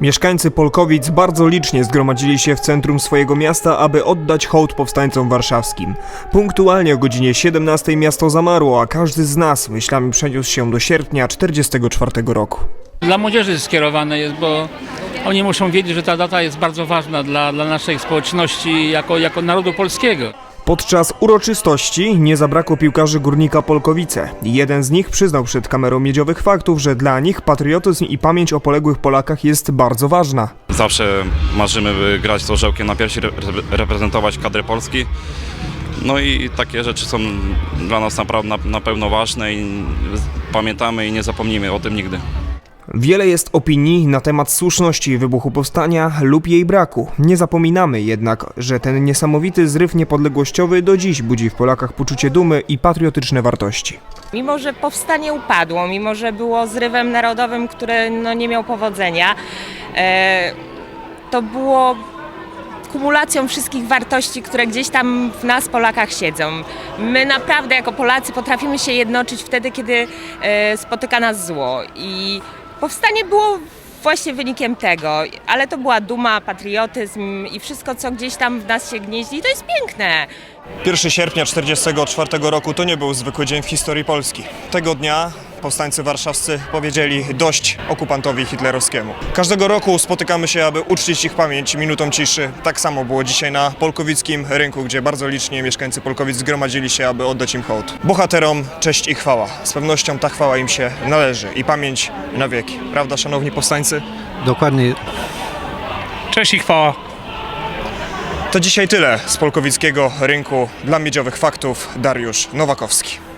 Mieszkańcy Polkowic bardzo licznie zgromadzili się w centrum swojego miasta, aby oddać hołd powstańcom warszawskim. Punktualnie o godzinie 17 miasto zamarło, a każdy z nas myślami przeniósł się do sierpnia 1944 roku. Dla młodzieży skierowane jest, bo oni muszą wiedzieć, że ta data jest bardzo ważna dla, dla naszej społeczności jako, jako narodu polskiego. Podczas uroczystości nie zabrakło piłkarzy Górnika Polkowice. Jeden z nich przyznał przed kamerą miedziowych faktów, że dla nich patriotyzm i pamięć o poległych Polakach jest bardzo ważna. Zawsze marzymy, by grać z orzełkiem na piersi, re- reprezentować kadrę Polski. No i takie rzeczy są dla nas naprawdę na, na pewno ważne i pamiętamy i nie zapomnimy o tym nigdy. Wiele jest opinii na temat słuszności wybuchu powstania lub jej braku. Nie zapominamy jednak, że ten niesamowity zryw niepodległościowy do dziś budzi w Polakach poczucie dumy i patriotyczne wartości. Mimo, że powstanie upadło, mimo, że było zrywem narodowym, który no, nie miał powodzenia, e, to było kumulacją wszystkich wartości, które gdzieś tam w nas, Polakach, siedzą. My naprawdę jako Polacy potrafimy się jednoczyć wtedy, kiedy e, spotyka nas zło. I powstanie było właśnie wynikiem tego, ale to była duma, patriotyzm i wszystko, co gdzieś tam w nas się gnieździ, to jest piękne. 1 sierpnia 1944 roku to nie był zwykły dzień w historii Polski. Tego dnia powstańcy warszawscy powiedzieli dość okupantowi hitlerowskiemu. Każdego roku spotykamy się, aby uczcić ich pamięć minutą ciszy. Tak samo było dzisiaj na polkowickim rynku, gdzie bardzo licznie mieszkańcy Polkowic zgromadzili się, aby oddać im hołd. Bohaterom cześć i chwała. Z pewnością ta chwała im się należy i pamięć na wieki. Prawda, szanowni powstańcy? Dokładnie Cześć i chwała. To dzisiaj tyle z polkowickiego rynku. Dla miedziowych faktów Dariusz Nowakowski.